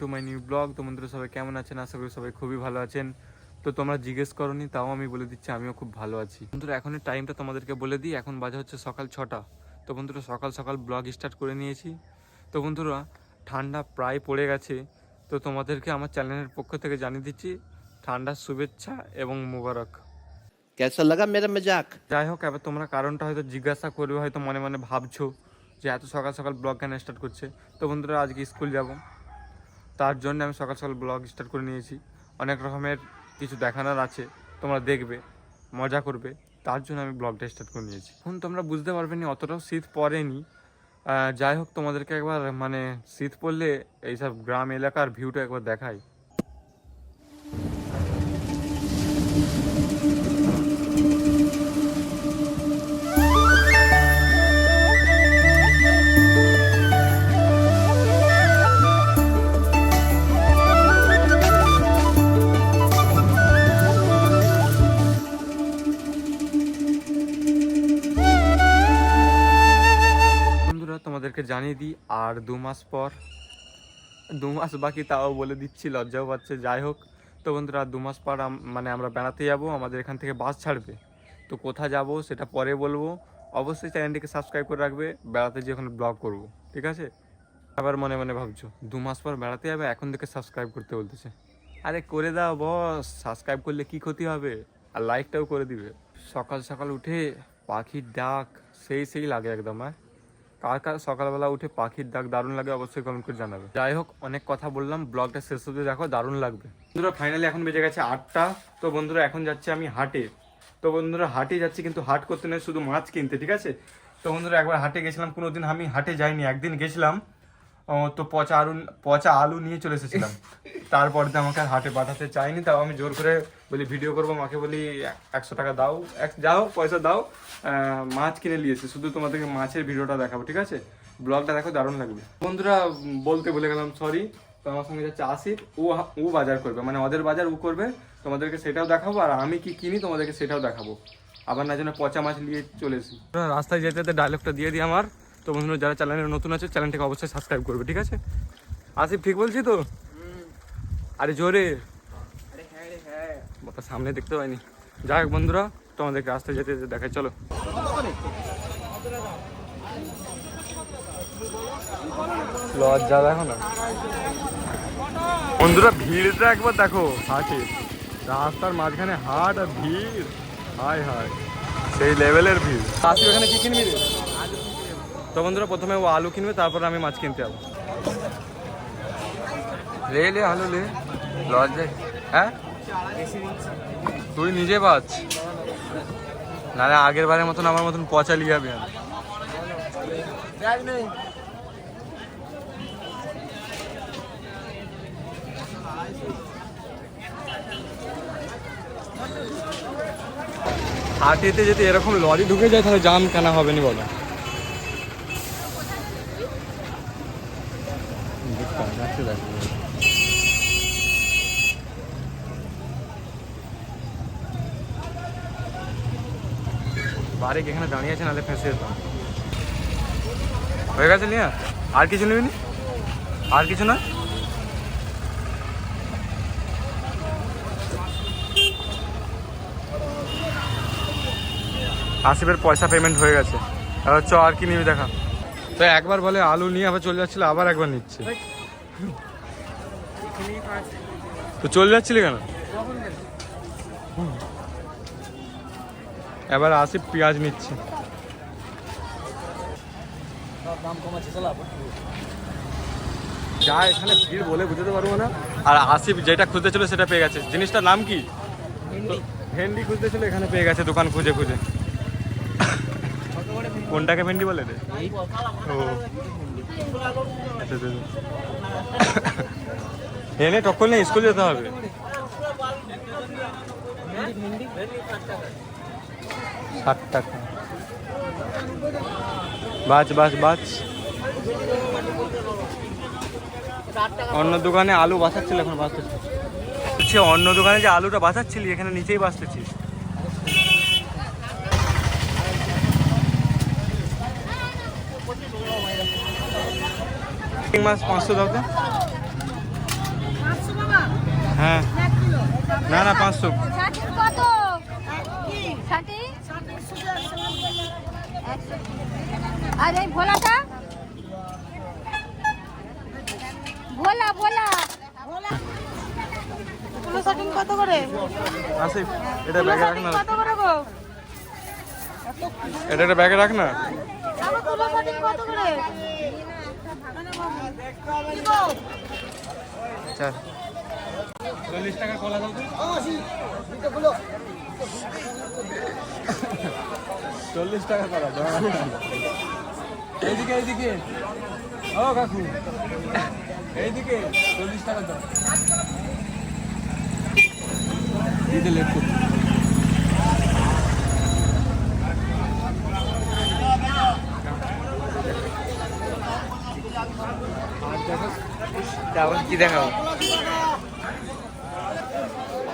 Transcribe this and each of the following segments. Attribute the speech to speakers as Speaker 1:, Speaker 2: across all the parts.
Speaker 1: To my new blog তো বন্ধুরা সবাই কেমন আছেন? আশা করি সবাই খুবই ভালো আছেন। তো তোমরা জিজ্ঞেস করনি তাও আমি বলে দিচ্ছি আমিও খুব ভালো আছি। বন্ধুরা এখনের টাইমটা তোমাদেরকে বলে দিই। এখন বাজে হচ্ছে সকাল ছটা। তো বন্ধুরা সকাল সকাল ব্লগ স্টার্ট করে নিয়েছি। তো বন্ধুরা ঠান্ডা প্রায় পড়ে গেছে। তো তোমাদেরকে আমার চ্যানেলের পক্ষ থেকে জানিয়ে দিচ্ছি ঠান্ডার শুভেচ্ছা এবং মুবারক।
Speaker 2: কেসা লাগা মেরা মেজাক
Speaker 1: যাই হোক এবার তোমরা কারণটা হয়তো জিজ্ঞাসা করবে হয়তো মনে মনে ভাবছ যে এত সকাল সকাল ব্লগ কেন স্টার্ট করছে। তো বন্ধুরা আজকে স্কুল যাব। তার জন্য আমি সকাল সকাল ব্লগ স্টার্ট করে নিয়েছি। অনেক রকমের কিছু দেখানোর আছে, তোমরা দেখবে, মজা করবে, তার জন্য আমি ব্লগটা স্টার্ট করে নিয়েছি। এখন তোমরা বুঝতে পারবে না, অতটাও শীত পড়েনি। যাই হোক, তোমাদেরকে একবার মানে শীত পড়লে এইসব গ্রাম এলাকার ভিউটা একবার দেখাই। তোমাদেরকে জানিয়ে দিই, আর দু মাস পর, দু মাস বাকি তাও বলে দিচ্ছি, লজ্জাও পাচ্ছে। যাই হোক, তো বন্ধুরা, দু মাস পর মানে আমরা বেড়াতে যাব, আমাদের এখান থেকে বাস ছাড়বে। তো কোথা যাব সেটা পরে বলব। অবশ্যই চ্যানেলটিকে সাবস্ক্রাইব করে রাখবে, বেড়াতে যে ওখানে ব্লগ করব, ঠিক আছে? আবার মনে মনে ভাবছ, দু মাস পর বেড়াতে যাবে, এখন থেকে সাবস্ক্রাইব করতে বলতেছে। আরে করে দাও বস সাবস্ক্রাইব করলে কি ক্ষতি হবে? আর লাইকটাও করে দিবে। সকাল সকাল উঠে পাখির ডাক, সেই সেই লাগে একদম হ্যাঁ? কার কার সকালবেলা উঠে পাখির ডাক দারুণ লাগে অবশ্যই কমেন্ট করে জানাবে। যাই হোক অনেক কথা বললাম ব্লগটা শেষ হতে দেখো, দারুণ লাগবে। বন্ধুরা ফাইনালি এখন বেজে গেছে আটটা। তো বন্ধুরা, এখন যাচ্ছে আমি হাটে। তো বন্ধুরা, হাটে যাচ্ছি কিন্তু হাট করতে নেই শুধু মাছ কিনতে, ঠিক আছে? তো বন্ধুরা, একবার হাটে গেছিলাম, কোনোদিন আমি হাটে যাইনি, একদিন গেছিলাম। তো পচা আলু পচা আলু নিয়ে চলে এসেছিলাম। তারপর আমাকে আর হাটে পাঠাতে চাইনি, তাও আমি জোর করে বলি, ভিডিও করব, মাকে বলি, একশো টাকা দাও, এক যাও পয়সা দাও মাছ কিনে নিয়েছি শুধু তোমাদেরকে মাছের ভিডিওটা দেখাবো, ঠিক আছে? ব্লগটা দেখো, দারুণ লাগবে। বন্ধুরা বলতে বলে গেলাম সরি তো আমার সঙ্গে যাচ্ছে আসিফ, ও ও বাজার করবে মানে ওদের বাজার ও করবে, তোমাদেরকে সেটাও দেখাবো, আর আমি কি কিনি তোমাদেরকে সেটাও দেখাবো। আবার না যেন পচা মাছ নিয়ে চলে এসি রাস্তায় যেতে যেতে ডায়লগটা দিয়ে দিই আমার। তো বন্ধুরা, যারা চ্যানেলে নতুন আছে চ্যানেলটাকে অবশ্যই সাবস্ক্রাইব করবে, ঠিক আছে? আসিফ, ঠিক বলছি তো? আরে জোরে। সামনে দেখতে পাইনি। যাই হোক বন্ধুরা, তোমাদেরকে আসতে যেতে যেতে দেখাই, চলো। লজ্জা দেখো না। বন্ধুরা, ভিড়টা একবার দেখো, হাটে। রাস্তার মাঝখানে হাট আর ভিড়। হায় হায়, সেই লেভেলের ভিড়। আসি ওখানে কি কিনবি তো বন্ধুরা, প্রথমে ও আলু কিনবে, তারপর আমি মাছ কিনতে যাব। লে লে, আলু লে। লজ্জায় হ্যাঁ? তুই নিজে বাচ নাহলে আগের বারের মতন আমার মতন পচা লিয়ে যাবে আর। হাটেতে যদি এরকম লরি ঢুকে যায়, তাহলে জাম কেনা হবে নি বলো? বাড়ি এখানে দাঁড়িয়ে আছে, নাহলে ফেঁসে যেতাম। হয়ে গেছে নিয়ে আর কিছু নেবেনি আর কিছু না? আসিফের পয়সা পেমেন্ট হয়ে গেছে। এবার চ, আর কি নিবি দেখা। তো একবার বলে আলু নিয়ে আবার চলে যাচ্ছিল, আবার একবার নিচ্ছে। তো চলে যাচ্ছিলি কেন? এবার আসিফ পেঁয়াজ নিচ্ছে। যা এখানে ভিড় বলে বুঝতে পারব না। আর আসিফ যেটা খুঁজতে ছিল সেটা পেয়ে গেছে। জিনিসটার নাম কি? ভেন্ডি। খুঁজতে ছিল এখানে পেয়ে গেছে দোকান খুঁজে খুঁজে। কোনটাকে ভেন্ডি বলে রে? ও। আচ্ছা, আচ্ছা, আচ্ছা। এনে টক্কর নেই স্কুল যেতে হবে। ষাট টাকা। বাজ বাজ বাচ অন্য দোকানে আলু বাঁচাচ্ছিল এখন বাঁচতেছিস সে অন্য দোকানে যে আলুটা বাঁচাচ্ছিলি, এখানে নিচেই বাঁচতেছিস। মাছ পাঁচশো দাও হ্যাঁ। না না, পাঁচশো
Speaker 3: ষাটি কত ষাটি একশো। আর এই ভোলাটা? ভোলা ভোলা।
Speaker 4: তুলো শাটিং কত করে?
Speaker 1: আসিফ এটা ব্যাগে রাখ না।
Speaker 4: কত করে গো?
Speaker 1: এটা একটা ব্যাগে রাখ না।
Speaker 4: আমার তুলো শাটিং কত করে?
Speaker 1: চার। চল্লিশ টাকা কলা দাও চল্লিশ টাকা করা এইদিকে এইদিকে। ও কাকু। এইদিকে চল্লিশ টাকা দাও। দিতে লেট
Speaker 2: করুন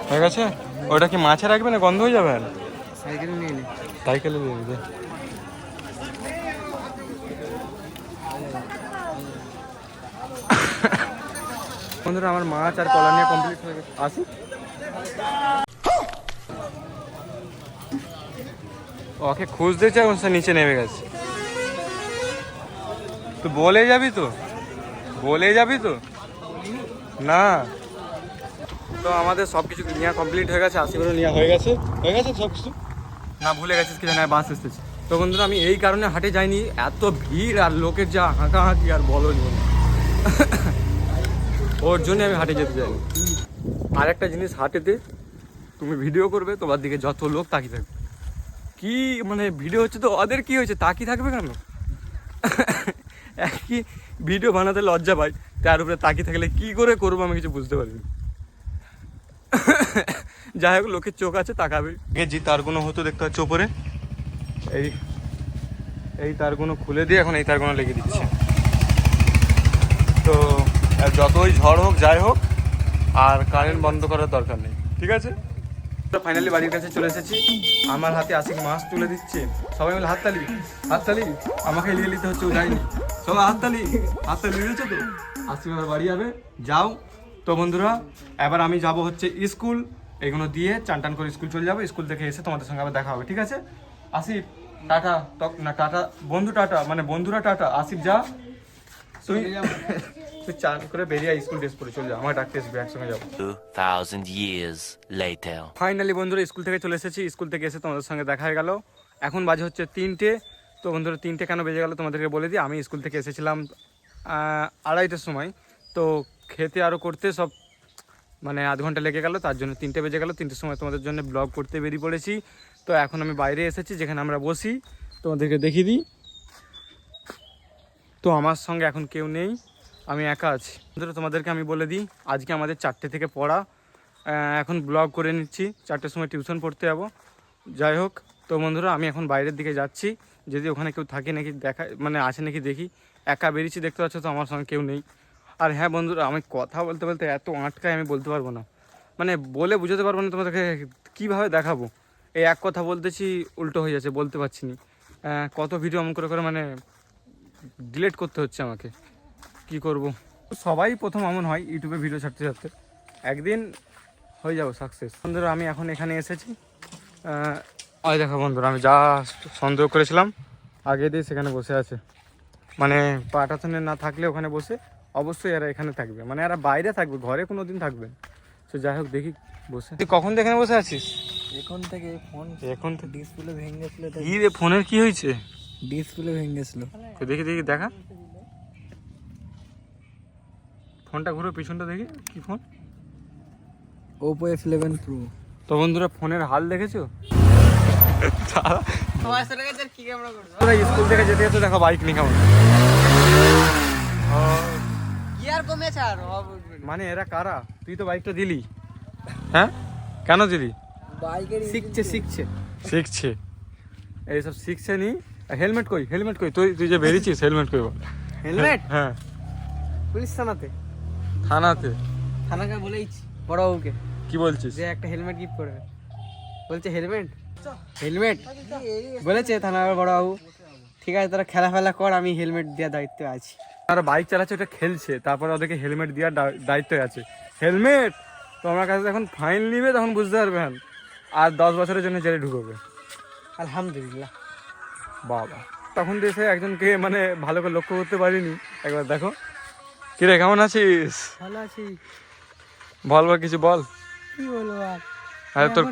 Speaker 1: হয়ে গেছে? ওটা কি মাছে রাখবে না গন্ধ হয়ে যাবে? সাইকেল নিয়ে সাইকেলে বন্ধুরা, আমার মাছ আর কলা নিয়ে কমপ্লিট হয়ে গেছে। আসি? ওকে খুঁজতে চাই সে নিচে নেমে গেছে। তো বলে যাবি তো? বলে যাবি তো? না। তো আমাদের সব কিছু নেওয়া কমপ্লিট হয়ে গেছে আশি করে নেওয়া হয়ে গেছে। হয়ে গেছে সব কিছু না ভুলে গেছিস কি জানি বাস এসেছে। তো বন্ধুরা, আমি এই কারণে হাটে যাইনি, এত ভিড় আর লোকের যা হাঁকাহাঁকি আর বলো ওর জন্য আমি হাটে যেতে চাইনি আর একটা জিনিস, হাটেতে তুমি ভিডিও করবে, তোমার দিকে যত লোক তাকিয়ে থাকবে। কি মানে ভিডিও হচ্ছে তো, ওদের কি হয়েছে? তাকিয়ে থাকবে কেন? একই ভিডিও বানাতে লজ্জা পাই, তার উপরে তাকিয়ে থাকলে কি করে করব আমি কিছু বুঝতে পারি না। যাই হোক লোকের চোখ আছে তাকাবে। যে তারগুলো হতো দেখতে হচ্ছে ওপরে এই এই তারগুলো খুলে দিয়ে এখন এই তারগুলো লেগে দিচ্ছে। তো যতই ঝড় হোক যাই হোক আর কারেন্ট বন্ধ করার দরকার নেই ঠিক আছে? ফাইনালি বাড়ির কাছে চলে এসেছি। আমার হাতে আশিক মাছ তুলে দিচ্ছে। সবাই মিলে হাততালি হাততালি আমাকে লিয়ে নিতে হচ্ছে যায়নি। সবাই হাততালি হাততালি লিয়েছে তো? আশিক বাড়ি যাবে যাও। তো বন্ধুরা এবার আমি যাব হচ্ছে স্কুল। এগুলো দিয়ে চান টান করে স্কুল চলে যাব স্কুল থেকে এসে তোমাদের সঙ্গে আবার দেখা হবে ঠিক আছে? আসিফ টাটা তক না টাটা বন্ধু টাটা মানে বন্ধুরা টাটা আসিফ যা। তুই তুই চান করে বেরিয়ে স্কুল ড্রেস পরে চলে যা আমার ডাকতে আসবি একসঙ্গে যাব।
Speaker 5: 2,000 years later.
Speaker 1: ফাইনালি বন্ধুরা স্কুল থেকে চলে এসেছি স্কুল থেকে এসে তোমাদের সঙ্গে দেখা হয়ে গেল। এখন বাজে হচ্ছে তিনটে তো বন্ধুরা তিনটে কেন বেজে গেল তোমাদেরকে বলে দিই আমি স্কুল থেকে এসেছিলাম আড়াইটার সময়। তো খেতে আরও করতে সব মানে আধ ঘণ্টা লেগে গেল, তার জন্য তিনটে বেজে গেল, তিনটের সময় তোমাদের জন্য ব্লগ করতে বেরিয়ে পড়েছি। তো এখন আমি বাইরে এসেছি, যেখানে আমরা বসি, তোমাদেরকে দেখিয়ে দিই। তো আমার সঙ্গে এখন কেউ নেই, আমি একা আছি। বন্ধুরা, তোমাদেরকে আমি বলে দিই, আজকে আমাদের চারটে থেকে পড়া। এখন ব্লগ করে নিচ্ছি, চারটের সময় টিউশন পড়তে যাব। যাই হোক, তো বন্ধুরা, আমি এখন বাইরের দিকে যাচ্ছি। যদি ওখানে কেউ থাকে নাকি দেখা মানে আছে নাকি দেখি, একা বেরিয়েছি, দেখতে পাচ্ছ তো আমার সঙ্গে কেউ নেই। আর হ্যাঁ বন্ধুরা, আমি কথা বলতে বলতে এত আটকায় আমি বলতে পারব না। মানে বলে বুঝাতে পারব না তোমাদেরকে কীভাবে দেখাবো। এই এক কথা বলতেছি, উল্টো হয়ে যাচ্ছে, বলতে পারছি না। কত ভিডিও এমন করে করে মানে ডিলেট করতে হচ্ছে আমাকে। কি করব? সবাই প্রথম এমন হয় ইউটিউবে ভিডিও ছাড়তে ছাড়তে। একদিন হয়ে যাব সাকসেস বন্ধুরা, আমি এখন এখানে এসেছি। ওই দেখো বন্ধুরা, আমি যা সন্দেহ করেছিলাম, আগে দিয়ে সেখানে বসে আছে। মানে পাটাথনে না থাকলে ওখানে বসে অবশ্যই এরা এখানে থাকবে। মানে এরা বাইরে থাকবে ঘরে কোনো দিন থাকবে। তো যাই হোক দেখি বসে। তুই কখন থেকে এখানে বসে আছিস?
Speaker 6: এখন থেকে ফোন
Speaker 1: এখন থেকে
Speaker 6: ডিসপ্লে ভেঙে গেছিল
Speaker 1: কি রে ফোনের কি হয়েছে?
Speaker 6: ডিসপ্লে ভেঙে গেছিল
Speaker 1: তো দেখি দেখি দেখা। ফোনটা ঘুরে পিছনটা দেখি কি phone?
Speaker 6: Oppo F eleven Pro
Speaker 1: তো বন্ধুরা ফোনের হাল দেখেছ? তোরা স্কুল থেকে যেতে যেতে দেখো বাইক নিয়ে কেমন মানে এরা কারা? তুই তো বাইকটা দিলি। হ্যাঁ? কেন দিলি?
Speaker 6: বাইকের শিখছে শিখছে।
Speaker 1: শিখছে। এইসব শিখছে নি। হেলমেট কই? হেলমেট কই? তুই তুই যে বেরিয়েছিস হেলমেট কই
Speaker 6: হেলমেট?
Speaker 1: হ্যাঁ
Speaker 6: পুলিশ থানাতে।
Speaker 1: থানাতে?
Speaker 6: থানাকে বলেইছি বড় বাবুকে
Speaker 1: কি বলছিস?
Speaker 6: যে একটা হেলমেট গিফট করবে। বলছে হেলমেট? হেলমেট? বলেছে থানার বড় বাবু ঠিক আছে তোরা খেলা ফেলা কর আমি হেলমেট দেওয়ার দায়িত্বে আছি।
Speaker 1: তারা বাইক চালাচ্ছে ওটা খেলছে। তারপরে ওদেরকে হেলমেট দেওয়ার দায়িত্ব আছে। হেলমেট তো আমার কাছে যখন ফাইন নিবে তখন বুঝতে পারবেন আর দশ বছরের জন্য জেলে ঢুকবে।
Speaker 6: আলহামদুলিল্লাহ।
Speaker 1: বাবা। তখন দেশে একজনকে মানে ভালো করে লক্ষ্য করতে পারিনি। একবার দেখো। কিরে কেমন আছিস?
Speaker 6: ভালো আছি।
Speaker 1: বল বল কিছু বল।
Speaker 6: কি বলব আর?
Speaker 1: আরে তোর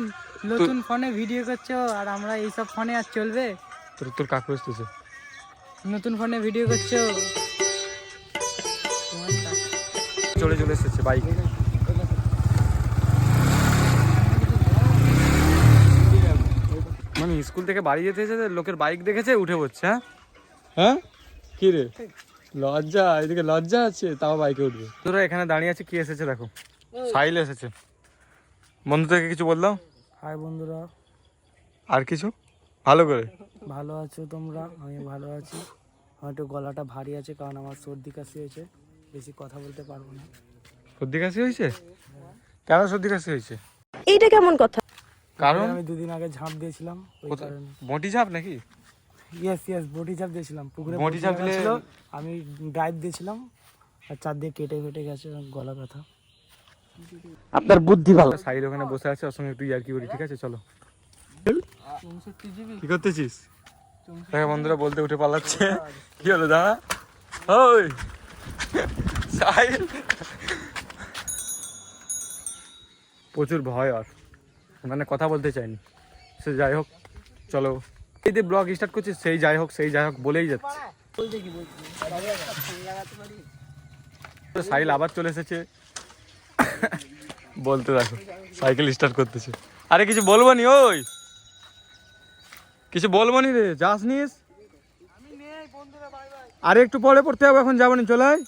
Speaker 6: নতুন ফোনে ভিডিও করছ আর আমরা এইসব ফোনে আর চলবে?
Speaker 1: তোর তোর কাকু এসতেছে
Speaker 6: নতুন ফোনে ভিডিও করছ?
Speaker 1: চলে চলে এসেছে বাইক। মানে স্কুল থেকে বাড়ি যেতে এসেছে লোকের বাইক দেখেছে উঠে পড়ছে হ্যাঁ? হ্যাঁ? কি রে? লজ্জা এদিকে লজ্জা আছে তাও বাইকে উঠবে। তোরা এখানে দাঁড়িয়ে আছে কি এসেছে দেখো? সাইল এসেছে। বন্ধুদেরকে কিছু বললাম?
Speaker 6: হাই বন্ধুরা।
Speaker 1: আর কিছু? ভালো করে।
Speaker 6: ভালো আছো তোমরা? আমি ভালো আছি। আমার একটু গলাটা ভারী আছে কারণ আমার সর্দি কাশি হয়েছে। বেশি কথা বলতে পারব না।
Speaker 1: সর্দি কাশি হয়েছে? কেন সর্দি কাশি হয়েছে?
Speaker 4: এইটা কেমন কথা?
Speaker 1: কারণ?
Speaker 6: আমি দুদিন আগে ঝাঁপ দিয়েছিলাম ওই
Speaker 1: কোথায়?
Speaker 6: কারণে।
Speaker 1: বটি ঝাপ নাকি?
Speaker 6: ইয়েস ইয়েস বটি ঝাঁপ দিয়েছিলাম পুকুরে
Speaker 1: বটি ঝাঁপ দিলে-
Speaker 6: ছিল আমি ড্রাইভ দিয়েছিলাম আর চার দিয়ে কেটে কেটে গেছে গলা ব্যথা।
Speaker 1: আপনার বুদ্ধি ভালো। সাইড ওখানে বসে আছে ওর সঙ্গে একটু ইয়ার কি করি ঠিক আছে? চলো। কি করতেছিস? দেখো বন্ধুরা বলতে উঠে পালাচ্ছে। কি হলো দাঁড়া ওই! প্রচুর ভয় আর। মানে কথা বলতে চাইনি। সে যাই হোক, চলো। এই যে ব্লগ স্টার্ট করছিস সেই যাই হোক, সেই যাই হোক বলেই যাচ্ছে। তো সাহিল আবার চলে এসেছে। বলতে দেখো, সাইকেল স্টার্ট করতেছে। আরে কিছু বলব নি, ওই। কিছু বলব নি রে, যাস নিস। আরে একটু পরে পড়তে হবে এখন যাব নি চলে আয়।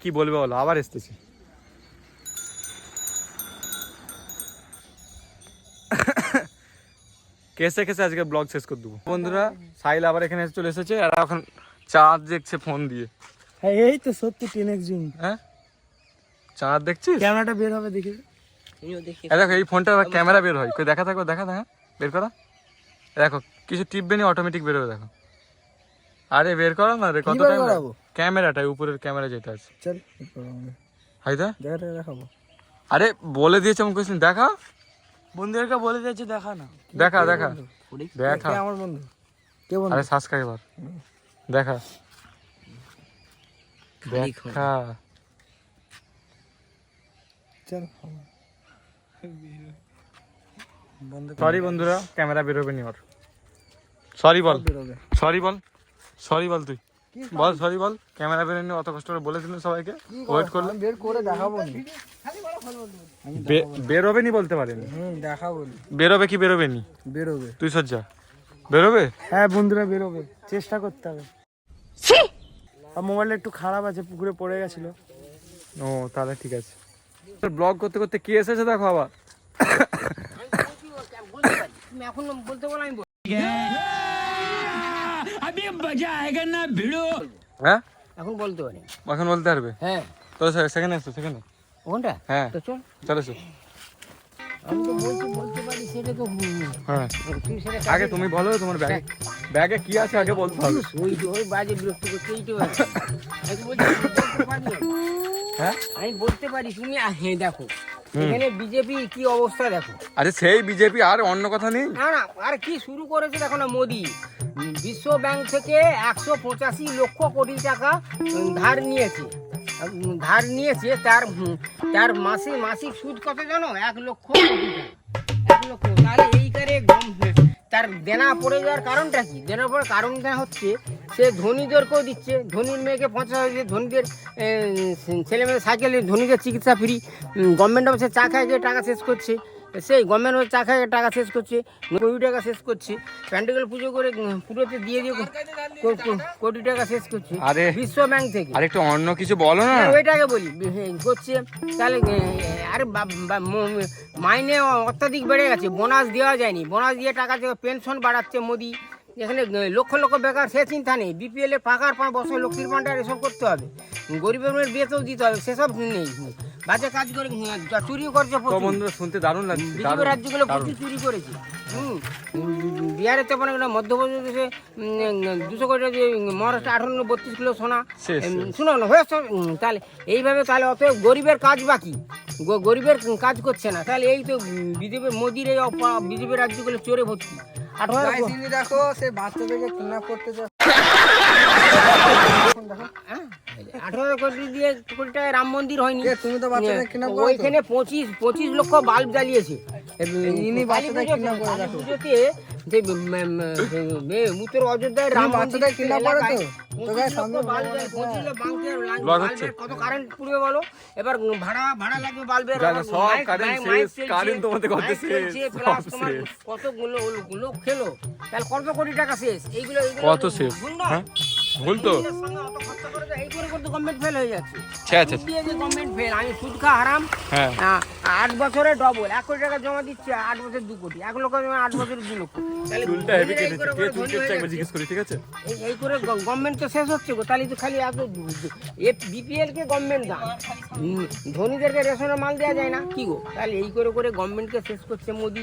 Speaker 1: কি বলবে বলো আবার এসতেছে। কেসে কেসে আজকে ব্লগ শেষ করে দেবো। বন্ধুরা সাইল আবার এখানে এসে চলে এসেছে আর এখন চাঁদ দেখছে ফোন দিয়ে।
Speaker 6: হ্যাঁ এই তো সত্যি টেন এক্স জুম।
Speaker 1: হ্যাঁ? চাঁদ দেখছিস?
Speaker 6: ক্যামেরাটা বের হবে দেখি।
Speaker 1: দেখো এই ফোনটা ক্যামেরা বের হয়। কই দেখা থাকো দেখা দেখা বের করো। দেখো কিছু টিপবে নি অটোমেটিক বের হবে দেখো। আরে বের করো না রে কত টাইম ক্যামেরাটা উপরের ক্যামেরা যেটা আছে।
Speaker 6: চল
Speaker 1: হাইদা
Speaker 6: দেখাবো।
Speaker 1: আরে বলে দিয়েছে আমি কোশ্চেন দেখা?
Speaker 6: বন্ধুদেরকে বলে দিয়েছি দেখা না।
Speaker 1: দেখা দেখা। দেখা।
Speaker 6: আমার বন্ধু? কে বন্ধু?
Speaker 1: আরে সাবস্ক্রাইবার দেখা। দেখা।
Speaker 6: চল
Speaker 1: সরি বন্ধুরা ক্যামেরা বেরোবে নি ওর। সরি বল। সরি বল। সরি বল তুই। বল সরি বল। ক্যামেরা বেরোনি অত কষ্ট করে বলেছিলেন সবাইকে। ওয়েট করলে
Speaker 6: আমি বের করে দেখাবো
Speaker 1: বেরোবে নি বলতে পারেনি।
Speaker 6: দেখাবো
Speaker 1: বেরোবে কি বেরোবে নি?
Speaker 6: বেরোবে।
Speaker 1: তুই সজ্জা। বেরোবে?
Speaker 6: হ্যাঁ বন্ধুরা বেরোবে। চেষ্টা করতে হবে। আর মোবাইলটা একটু খারাপ আছে পুকুরে পড়ে গেছিল।
Speaker 1: ও তাহলে ঠিক আছে। ব্লগ করতে করতে কি এসেছে দেখো আবার। হ্যাঁ?
Speaker 2: এখন বলতে পারি
Speaker 1: এখন বলতে পারবে।
Speaker 2: হ্যাঁ।
Speaker 1: তো সেখানে এসো সেখানে।
Speaker 2: কোনটা
Speaker 1: হ্যাঁ।
Speaker 2: তো চল।
Speaker 1: চলো এসো।
Speaker 2: পারি হুম,
Speaker 1: হ্যাঁ।
Speaker 2: তুই সেটা
Speaker 1: আগে তুমি বলো তোমার ব্যাগে ব্যাগে কি আছে আগে বলতে হবে।
Speaker 2: ওই ওই বাজে বিরক্ত করতেই তো আছে।
Speaker 1: হ্যাঁ?
Speaker 2: আমি বলতে পারি তুমি হ্যাঁ দেখো। এখানে বিজেপি কি অবস্থা দেখো।
Speaker 1: আরে সেই বিজেপি আর অন্য কথা নেই?
Speaker 2: না না আর কি শুরু করেছে দেখো না মোদি। বিশ্ব ব্যাংক থেকে একশো পঁচাশি লক্ষ কোটি টাকা ধার নিয়েছে। ধার নিয়েছে তার তার মাসে মাসিক সুদ কত জানো? এক লক্ষ কোটি টাকা। এক লক্ষ। তাহলে এই কারে তার দেনা পড়ে যাওয়ার কারণটা কি? দেনা পড়ার কারণটা হচ্ছে, সে ধনীদেরকেও দিচ্ছে, ধনীর মেয়েকে পঞ্চাশ হাজার দিয়ে ধনীদের ছেলে মেয়ে সাইকেলে ধনীদের চিকিৎসা ফ্রি গভর্নমেন্ট অফিসে চা খায় যে টাকা শেষ করছে। সেই গভর্নমেন্ট অফিসে চা খায় টাকা শেষ করছে কোটি টাকা শেষ করছে প্যান্ডেল পুজো করে পুরোতে দিয়ে দিয়ে কোটি টাকা শেষ করছে
Speaker 1: আরে
Speaker 2: বিশ্ব ব্যাংক থেকে।
Speaker 1: আর একটু অন্য কিছু বলো না।
Speaker 2: হ্যাঁ, ওইটাকে বলি করছে তাহলে আরে মাইনে অত্যাধিক বেড়ে গেছে বোনাস দেওয়া যায়নি বোনাস দিয়ে টাকা থেকে পেনশন বাড়াচ্ছে মোদি এখানে লক্ষ লক্ষ বেকার সে চিন্তা নেই বিপিএল এ পাকার পাঁচ বছর লক্ষ্মীর ভান্ডার এসব করতে হবে গরিবের মেয়ের বিয়েতেও দিতে হবে সেসব নেই। বাজে কাজ করে উম, চুরিও করছে
Speaker 1: তো
Speaker 2: প্রচুর।
Speaker 1: বন্ধুরা শুনতে দারুণ লাগছে
Speaker 2: বিজেপি রাজ্যগুলো। প্রচুর চুরি করেছে হুম বিহারের তো মানে মধ্যপ্রদেশে দুশো কোটি মহারাষ্ট্র আঠারো বত্রিশ কিলো সোনা শুনো না হয়েছে তাহলে এইভাবে তাহলে অত গরিবের কাজ বাকি গ- গরিবের কাজ করছে না তাহলে এই তো বিজেপি মোদির এই বিজেপি রাজ্যগুলো চোরে ভর্তি আঠারো
Speaker 6: দেখো সে বাচ্চাদেরকে কিডন্যাপ করতে যা
Speaker 2: হ্যাঁ? আঠারো কোটি দিয়ে কোটি টাকায় রাম মন্দির হয়নি।
Speaker 6: তুমি তো বাচ্চাদের kidnap
Speaker 2: ওইখানে পঁচিশ পঁচিশ লক্ষ বাল্ব জ্বালিয়েছে।
Speaker 6: ইনি বাচ্চাদের করে
Speaker 2: যে উত্তর অযোধ্যায় রাম
Speaker 6: বাচ্চাদের করো তো?
Speaker 2: কত কারেন্ট পুড়বে বলো? এবার ভাড়া ভাড়া লাগবে বাল্বের।
Speaker 1: সব শেষ, তোমাদের কত শেষ,
Speaker 2: লোক খেলো? তাহলে কত কোটি টাকা শেষ? এইগুলো এইগুলো
Speaker 1: কত শেষ?
Speaker 2: ভুল
Speaker 1: তো।
Speaker 2: হয়ে
Speaker 1: আচ্ছা আচ্ছা হ্যাঁ।
Speaker 2: আট বছরে ডবল এক কোটি টাকা জমা দিচ্ছে আট বছর দু কোটি। এক লক্ষ জমা আট বছরে দু লক্ষ। এই করে।
Speaker 1: জিজ্ঞেস ঠিক আছে?
Speaker 2: এই- গভর্নমেন্ট তো শেষ হচ্ছে গো। তাহলে তো খালি এত বিপিএল কে গভর্নমেন্ট দান। হুম, ধনীদেরকে রেশনের মাল দেওয়া যায় না। কি গো? তাহলে এই করে করে গভর্নমেন্টকে শেষ করছে মোদি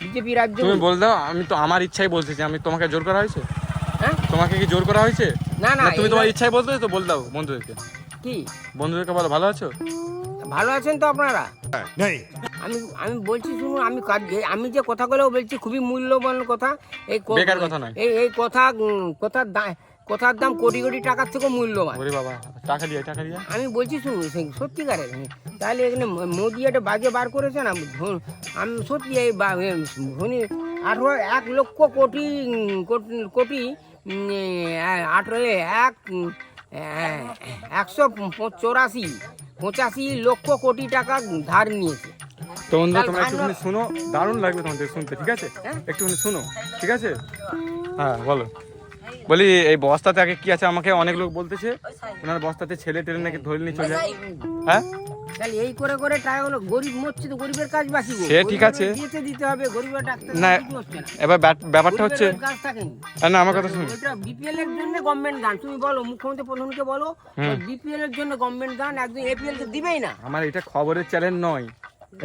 Speaker 2: বিজেপি রাজ্য।
Speaker 1: তুমি বল দাও আমি তো আমার ইচ্ছাই বলতেছি আমি তোমাকে জোর করা হয়েছে?
Speaker 2: হ্যাঁ?
Speaker 1: তোমাকে কি জোর করা হয়েছে?
Speaker 2: না না
Speaker 1: তুমি তোমার ইচ্ছাই বলতে তো বল দাও বন্ধুদেরকে।
Speaker 2: কি?
Speaker 1: বন্ধুদেরকে বলো ভালো আছো?
Speaker 2: ভালো আছেন তো আপনারা? আমি আমি বলছি শুনুন আমি কাজ- আমি যে কথাগুলো বলছি খুবই মূল্যবান কথা। এই
Speaker 1: বেকার কথা নয়।
Speaker 2: এই এই কথা কথার দা- কথার দাম কোটি কোটি টাকার থেকেও মূল্যবান।
Speaker 1: ওরে বাবা টাকা দিয়ে টাকা দিয়ে?
Speaker 2: আমি বলছি শুনুন সে- সত্যিকারের তাহলে এখানে মোদি একটা বাজে বার করেছে না? আমি সত্যি এই ধনী আঠারো এক লক্ষ কোটি কোটি- কোটি আঠারো এক একশো চৌরাশি পঁচাশি লক্ষ কোটি টাকা ধার নিয়েছে।
Speaker 1: তো বন্ধুরা তোমরা একটুখানি শুনো দারুণ লাগবে তোমাদের শুনতে ঠিক আছে?
Speaker 2: হ্যাঁ?
Speaker 1: একটুখানি শুনো ঠিক আছে? হ্যাঁ বলো। বলি এই বস্তাতে আগে কি আছে? আমাকে অনেক লোক বলতেছে ওনার বস্তাতে ছেলে টেলে নাকি ধরে নিয়ে চলে যায়। হ্যাঁ?
Speaker 2: তাহলে এই করে করে টাকাগুলো গরিব মরছে তো গরিবের কাজ বাকি
Speaker 1: সে ঠিক আছে।
Speaker 2: দিতে দিতে হবে গরিবের ডাক্তার
Speaker 1: না
Speaker 2: কিছু হচ্ছে না।
Speaker 1: এবার ব্যাপারটা হচ্ছে
Speaker 2: কাজ থাকেনি।
Speaker 1: না আমার কথা
Speaker 2: ওইটা বিপিএল এর জন্য গভর্নমেন্ট দান তুমি বলো মুখ্যমন্ত্রী প্রধানকে বলো বিপিএল এর জন্য গভর্নমেন্ট দান একদম এপিএল কে দিবেই না।
Speaker 1: আমার এটা খবরের চ্যানেল নয়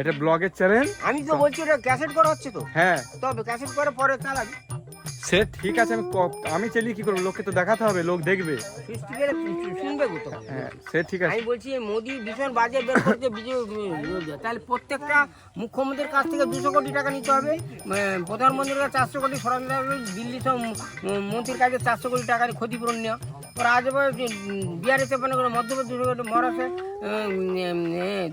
Speaker 1: এটা ব্লগের চ্যানেল
Speaker 2: আমি তো বলছি ওটা ক্যাসেট করা হচ্ছে তো?
Speaker 1: হ্যাঁ।
Speaker 2: তবে ক্যাসেট করে পরে চালাবি।
Speaker 1: সে ঠিক আছে আমি ক- আমি চালিয়ে কি করব? লোককে তো দেখাতে হবে লোক দেখবে।
Speaker 2: সৃষ্টি করে শুনবে তো
Speaker 1: হ্যাঁ সে ঠিক আছে।
Speaker 2: আমি বলছি মোদি ভীষণ বাজে বের করছে বিজেপি তাহলে প্রত্যেকটা মুখ্যমন্ত্রীর কাছ থেকে দুশো কোটি টাকা নিতে হবে প্রধানমন্ত্রীর কাছে চারশো কোটি হবে, দিল্লি সব মন্ত্রীর কাছে চারশো কোটি টাকার ক্ষতিপূরণ নেওয়া। ওরা আজ এবার যে, উম, বিহারে চেপানো করে মধ্যপ্রদেশ দুশো কোটি মহারাষ্ট্রে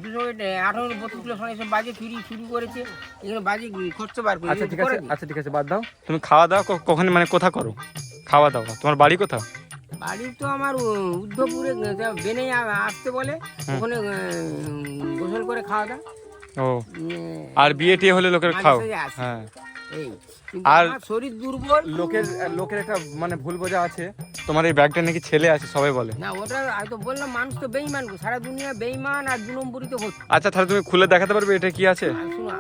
Speaker 2: দুশো কোটি আঠারো বত্রিশ কিলো সোনা এসব বাজে চুরি শুরু করেছে এখানে বাজে খরচা বার
Speaker 1: আচ্ছা ঠিক আছে আচ্ছা ঠিক আছে বাদ দাও। তুমি খাওয়া দাওয়া কখন মানে কোথা করো? খাওয়া দাওয়া তোমার বাড়ি কোথা
Speaker 2: বাড়ি তো আমার উ- উদ্ধবপুরে বেনে আসতে বলে ওখানে গোসল করে খাওয়া দাওয়া।
Speaker 1: ও। আর বিয়ে টিয়ে হলে লোকের খাও। হ্যাঁ। আর-
Speaker 2: শরীর দুর্বল।
Speaker 1: লোকের লোকের একটা মানে ভুল বোঝা আছে। তোমার এই ব্যাগটা নাকি ছেলে আছে সবাই বলে।
Speaker 2: না ওটা আমি তো বললাম মানুষ তো বেইমান। সারা দুনিয়া বেইমান আর দু নম্বরই তো হচ্ছে
Speaker 1: আচ্ছা তাহলে তুমি খুলে দেখাতে পারবে এটা কি আছে?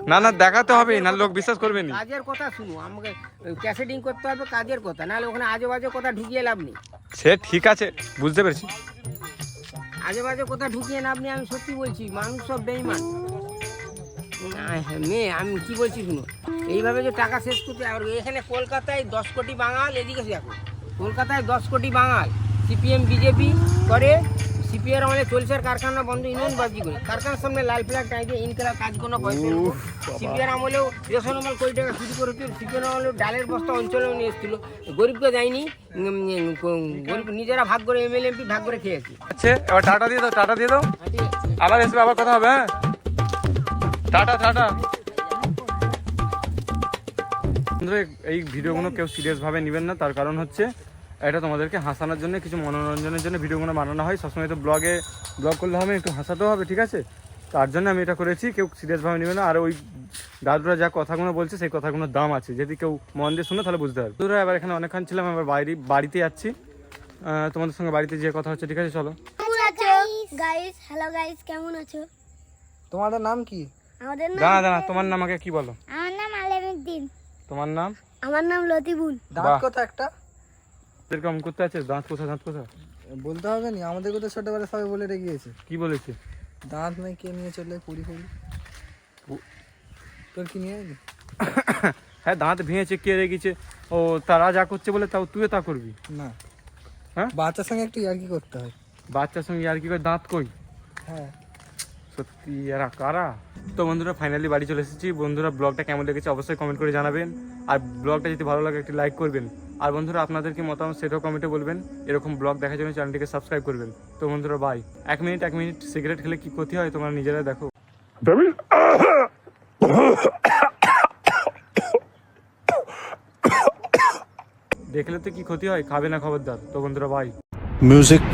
Speaker 1: না না দেখাতে হবে না লোক বিশ্বাস করবে না।
Speaker 2: কাজের কথা শুনো আমাকে ক্যাসেটিং করতে হবে কাজের কথা। নাহলে ওখানে আজে বাজে কথা ঢুকিয়ে লাভ নেই।
Speaker 1: সে ঠিক আছে বুঝতে পেরেছি।
Speaker 2: আজে বাজে কথা ঢুকিয়ে লাভ নেই আমি সত্যি বলছি মানুষ সব বেইমান মেয়ে আমি কি বলছি শুনো? এইভাবে যে টাকা শেষ করতে আর এখানে কলকাতায় দশ কোটি বাঙাল এদিকে দেখো। কলকাতায় দশ কোটি বাঙাল সিপিএম বিজেপি করে সিপিএর আমলে চলছে আর কারখানা বন্ধ ইউনিয়ন বাজি করে। কারখানার সামনে লাল ফ্ল্যাগ টাইতে ইনকেলা কাজ কোনো পয়সা সিপিআর আমলেও রেশন মাল কোটি টাকা শুরু করেছিল সিপিআর আমলেও ডালের বস্তা অঞ্চলেও নিয়ে এসেছিল। গরিবকে উম, গরিব নিজেরা ভাগ করে এমএলএ এমপি ভাগ করে খেয়েছি।
Speaker 1: আচ্ছা এবার টাটা দিয়ে দাও টাটা দিয়ে দাও। আবার এসবে আবার কথা হবে হ্যাঁ? Tata tata. এই ভিডিওগুলো কেউ সিরিয়াস ভাবে নেবেন না। তার কারণ হচ্ছে এটা তোমাদেরকে হাসানোর জন্য কিছু মনোরঞ্জনের জন্য ভিডিওগুলো বানানো হয়। সবসময় তো ব্লগে ব্লগ করলে হবে একটু হাসাতেও হবে ঠিক আছে? তার জন্য আমি এটা করেছি কেউ সিরিয়াস ভাবে নেবে না। আর ওই দাদুরা যা কথাগুলো বলছে সেই কথাগুলোর দাম আছে। যদি কেউ মন দিয়ে শুনে তাহলে বুঝতে পারবে। দাদুরা এবার এখানে অনেকক্ষণ ছিলাম এবার বাড়ি বাড়িতে যাচ্ছি। তোমাদের সঙ্গে বাড়িতে যে কথা হচ্ছে ঠিক আছে? চলো।
Speaker 3: গাইস হ্যালো গাইস কেমন আছো?
Speaker 6: তোমাদের নাম কি?
Speaker 3: আমাদের নাম
Speaker 1: দাঁড়া দাঁড়া তোমার নাম আমাকে কি বলো?
Speaker 3: আমার নাম আলেমুদ্দিন।
Speaker 1: তোমার নাম?
Speaker 3: আমার নাম লতিফুল।
Speaker 6: দাঁত। কথা একটা?
Speaker 1: এরকম করতে আছে দাঁত কোথা দাঁত কোথা
Speaker 6: বলতে হবে না আমাদের কথা ছোটবেলা সবাই বলে রেখেছে
Speaker 1: কি বলেছে?
Speaker 6: দাঁত নাই কে নিয়ে চলে কুড়ি কুড়ি তোর কি নিয়ে?
Speaker 1: হ্যাঁ দাঁত ভেঙেছে কে রেগেছে? ও তারা যা করছে বলে তাও তুইও তা করবি।
Speaker 6: না।
Speaker 1: হ্যাঁ?
Speaker 6: বাচ্চার সঙ্গে একটু ইয়ার্কি করতে হয়।
Speaker 1: বাচ্চার সঙ্গে আর কি করে দাঁত কই?
Speaker 6: হ্যাঁ।
Speaker 1: সত্যি এরা কারা? তো বন্ধুরা ফাইনালি বাড়ি চলে এসেছি। বন্ধুরা ব্লগটা কেমন লেগেছে অবশ্যই কমেন্ট করে জানাবেন। আর ব্লগটা যদি ভালো লাগে একটি লাইক করবেন। আর বন্ধুরা আপনাদের কি মতামত সেটাও কমেন্টে বলবেন। এরকম ব্লগ দেখার জন্য চ্যানেলটিকে সাবস্ক্রাইব করবেন। তো বন্ধুরা বাই এক মিনিট এক মিনিট সিগারেট খেলে কি ক্ষতি হয়? তোমরা নিজেরা দেখো। দেখলে তো কি ক্ষতি হয়? খাবে না খবরদার। তো বন্ধুরা বাই
Speaker 7: music